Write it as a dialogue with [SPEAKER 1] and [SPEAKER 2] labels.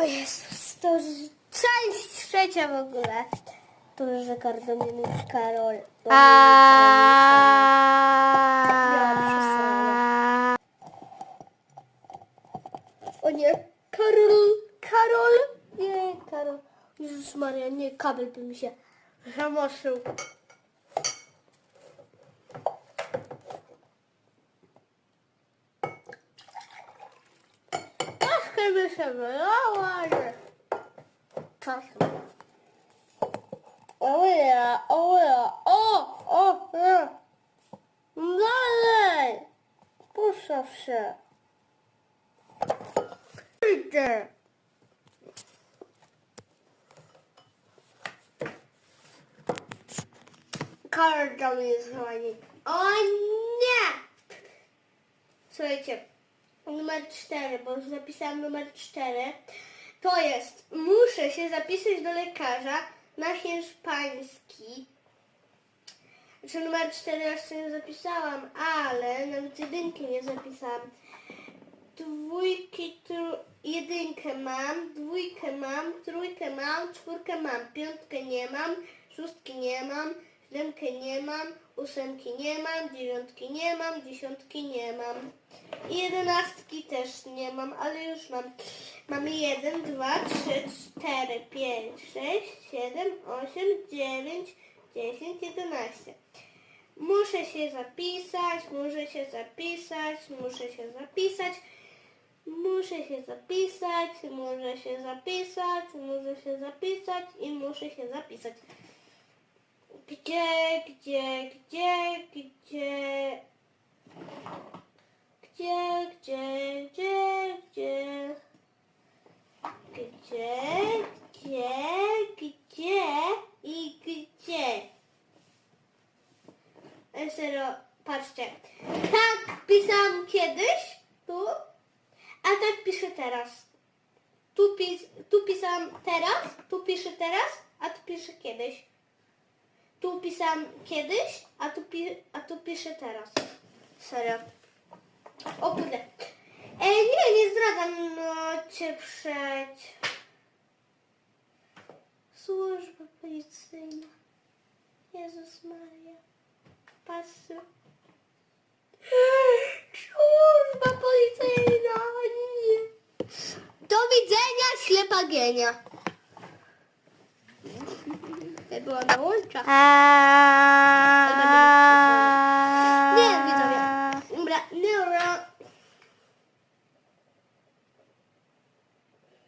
[SPEAKER 1] O Jezus, to już część trzecia w ogóle. To już że Karoliny Karol.
[SPEAKER 2] A...
[SPEAKER 1] O nie, Karol, Karol. Nie, Karol. Jezus Maria, nie, kabel by mi się zamoszył. seve seve var. Tatlı. Oh ya, oh ya, oh, oh, ya. Dalej! Puszczę się. Idę. Karol do mnie dzwoni. O nie! Słuchajcie, numer cztery, bo już zapisałam numer cztery. To jest, muszę się zapisać do lekarza na hiszpański. Znaczy numer cztery jeszcze nie zapisałam, ale nawet jedynki nie zapisałam. Dwójki, tru, jedynkę mam, dwójkę mam, trójkę mam, czwórkę mam, piątkę nie mam, szóstki nie mam, siódemkę nie mam, ósemki nie mam, dziewiątki nie mam, dziesiątki nie mam. I jedenastki też nie mam, ale już mam. Mamy jeden, dwa, trzy, cztery, pięć, sześć, siedem, osiem, dziewięć, dziesięć, jedenaście. Muszę się zapisać, muszę się zapisać, muszę się zapisać. Muszę się zapisać, muszę się zapisać, muszę się zapisać i muszę się zapisać. Gdzie, gdzie, gdzie, gdzie? Gdzie, gdzie, gdzie, gdzie? Gdzie, gdzie, gdzie i gdzie? Serio, patrzcie. Tak pisałam kiedyś, tu, a tak piszę teraz. Tu, pis, tu pisałam teraz, tu piszę teraz, a tu piszę kiedyś. Tu pisałam kiedyś, a tu, pi, a tu piszę teraz. Serio. O kurde. E, nie, nie zdradzam, no cię przeć. Służba policyjna. Jezus Maria. Patrzcie. Służba policyjna. Nie. Do widzenia, ślepa genia. e była na
[SPEAKER 2] łączach. Eee... Nie, widzowie. Dobra, nie,